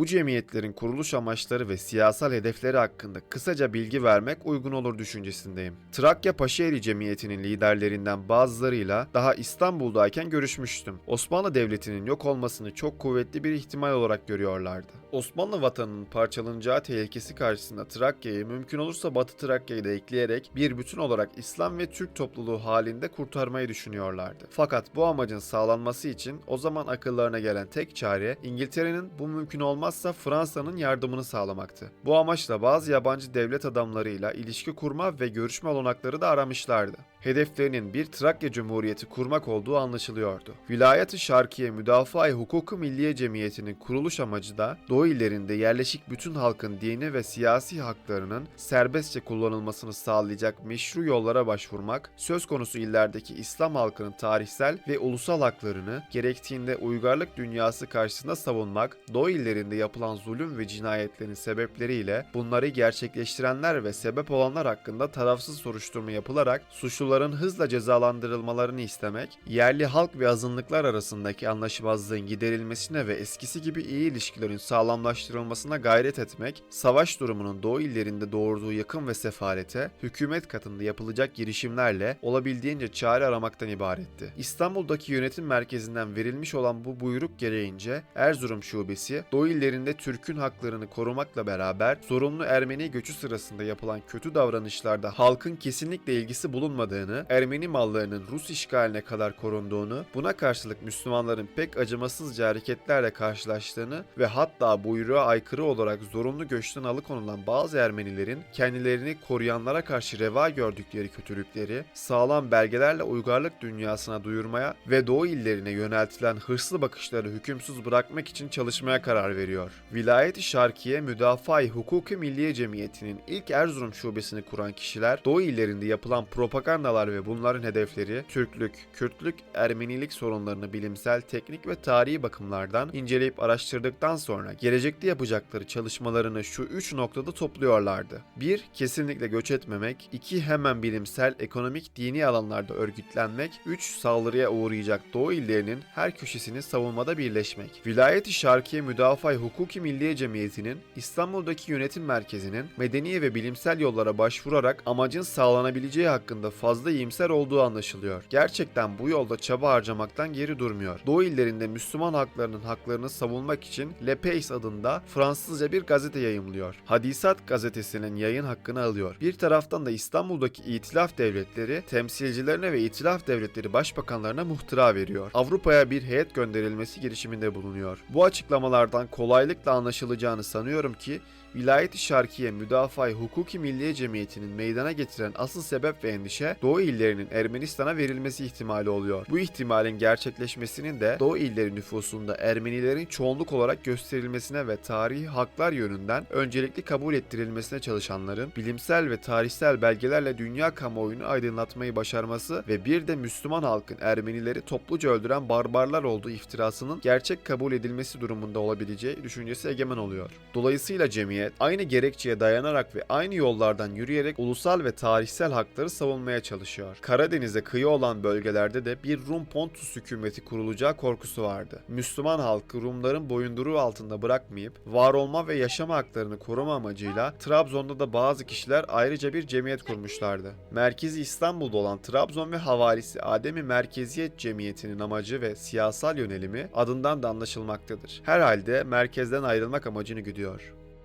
bu cemiyetlerin kuruluş amaçları ve siyasal hedefleri hakkında kısaca bilgi vermek uygun olur düşüncesindeyim. Trakya Paşaeli Cemiyeti'nin liderlerinden bazılarıyla daha İstanbul'dayken görüşmüştüm. Osmanlı Devleti'nin yok olmasını çok kuvvetli bir ihtimal olarak görüyorlardı. Osmanlı vatanının parçalanacağı tehlikesi karşısında Trakya'yı mümkün olursa Batı Trakya'yı da ekleyerek bir bütün olarak İslam ve Türk topluluğu halinde kurtarmayı düşünüyorlardı. Fakat bu amacın sağlanması için o zaman akıllarına gelen tek çare İngiltere'nin bu mümkün olmazsa Fransa'nın yardımını sağlamaktı. Bu amaçla bazı yabancı devlet adamlarıyla ilişki kurma ve görüşme olanakları da aramışlardı. Hedeflerinin bir Trakya Cumhuriyeti kurmak olduğu anlaşılıyordu. Vilayet-i Şarkiye Müdafaa-i Hukuku Milliye Cemiyeti'nin kuruluş amacı da Doğu illerinde yerleşik bütün halkın dini ve siyasi haklarının serbestçe kullanılmasını sağlayacak meşru yollara başvurmak, söz konusu illerdeki İslam halkının tarihsel ve ulusal haklarını gerektiğinde uygarlık dünyası karşısında savunmak, Doğu illerinde yapılan zulüm ve cinayetlerin sebepleriyle bunları gerçekleştirenler ve sebep olanlar hakkında tarafsız soruşturma yapılarak suçluların hızla cezalandırılmalarını istemek, yerli halk ve azınlıklar arasındaki anlaşmazlığın giderilmesine ve eskisi gibi iyi ilişkilerin sağlamlaştırılmasına gayret etmek, savaş durumunun Doğu illerinde doğurduğu yakın ve sefalete, hükümet katında yapılacak girişimlerle olabildiğince çare aramaktan ibaretti. İstanbul'daki yönetim merkezinden verilmiş olan bu buyruk gereğince Erzurum Şubesi, Doğu illerinde Türk'ün haklarını korumakla beraber zorunlu Ermeni göçü sırasında yapılan kötü davranışlarda halkın kesinlikle ilgisi bulunmadığını, Ermeni mallarının Rus işgaline kadar korunduğunu, buna karşılık Müslümanların pek acımasızca hareketlerle karşılaştığını ve hatta buyruğa aykırı olarak zorunlu göçten alıkonulan bazı Ermenilerin kendilerini koruyanlara karşı reva gördükleri kötülükleri sağlam belgelerle uygarlık dünyasına duyurmaya ve Doğu illerine yöneltilen hırslı bakışları hükümsüz bırakmak için çalışmaya karar veriyor. Vilayet-i Şarkiye Müdafaa-i Hukuki Milliye Cemiyeti'nin ilk Erzurum şubesini kuran kişiler Doğu illerinde yapılan propagandalar ve bunların hedefleri Türklük, Kürtlük, Ermenilik sorunlarını bilimsel, teknik ve tarihi bakımlardan inceleyip araştırdıktan sonra gelecekte yapacakları çalışmalarını şu üç noktada topluyorlardı. 1. Kesinlikle göç etmemek. 2. Hemen bilimsel, ekonomik, dini alanlarda örgütlenmek. 3. Saldırıya uğrayacak Doğu illerinin her köşesini savunmada birleşmek. Vilayet-i Şarkiye Müdafaa-i Hukuki Milliye Cemiyeti'nin İstanbul'daki yönetim merkezinin medeni ve bilimsel yollara başvurarak amacın sağlanabileceği hakkında fazla iyimser olduğu anlaşılıyor. Gerçekten bu yolda çaba harcamaktan geri durmuyor. Doğu illerinde Müslüman haklarının haklarını savunmak için Le Pays adında Fransızca bir gazete yayımlıyor. Hadisat gazetesinin yayın hakkını alıyor. Bir taraftan da İstanbul'daki itilaf devletleri temsilcilerine ve itilaf devletleri başbakanlarına muhtıra veriyor. Avrupa'ya bir heyet gönderilmesi girişiminde bulunuyor. Bu açıklamalardan kolaylıkla anlaşılacağını sanıyorum ki Vilayet-i Şarkiye Müdafaa-i Hukuki Milliye Cemiyeti'nin meydana getiren asıl sebep ve endişe Doğu illerinin Ermenistan'a verilmesi ihtimali oluyor. Bu ihtimalin gerçekleşmesinin de Doğu illeri nüfusunda Ermenilerin çoğunluk olarak gösterilmesine ve tarihi haklar yönünden öncelikli kabul ettirilmesine çalışanların bilimsel ve tarihsel belgelerle dünya kamuoyunu aydınlatmayı başarması ve bir de Müslüman halkın Ermenileri topluca öldüren barbarlar olduğu iftirasının gerçek kabul edilmesi durumunda olabileceği düşüncesi egemen oluyor. Dolayısıyla cemiyet aynı gerekçeye dayanarak ve aynı yollardan yürüyerek ulusal ve tarihsel hakları savunmaya çalışıyor. Karadeniz'e kıyı olan bölgelerde de bir Rum Pontus hükümeti kurulacağı korkusu vardı. Müslüman halkı Rumların boyunduruğu altında bırakmayıp var olma ve yaşama haklarını koruma amacıyla Trabzon'da da bazı kişiler ayrıca bir cemiyet kurmuşlardı. Merkezi İstanbul'da olan Trabzon ve havalisi Ademi Merkeziyet Cemiyeti'nin amacı ve siyasal yönelimi adından da anlaşılmaktadır. Herhalde merkezden ayrılmak amacını güdüyor.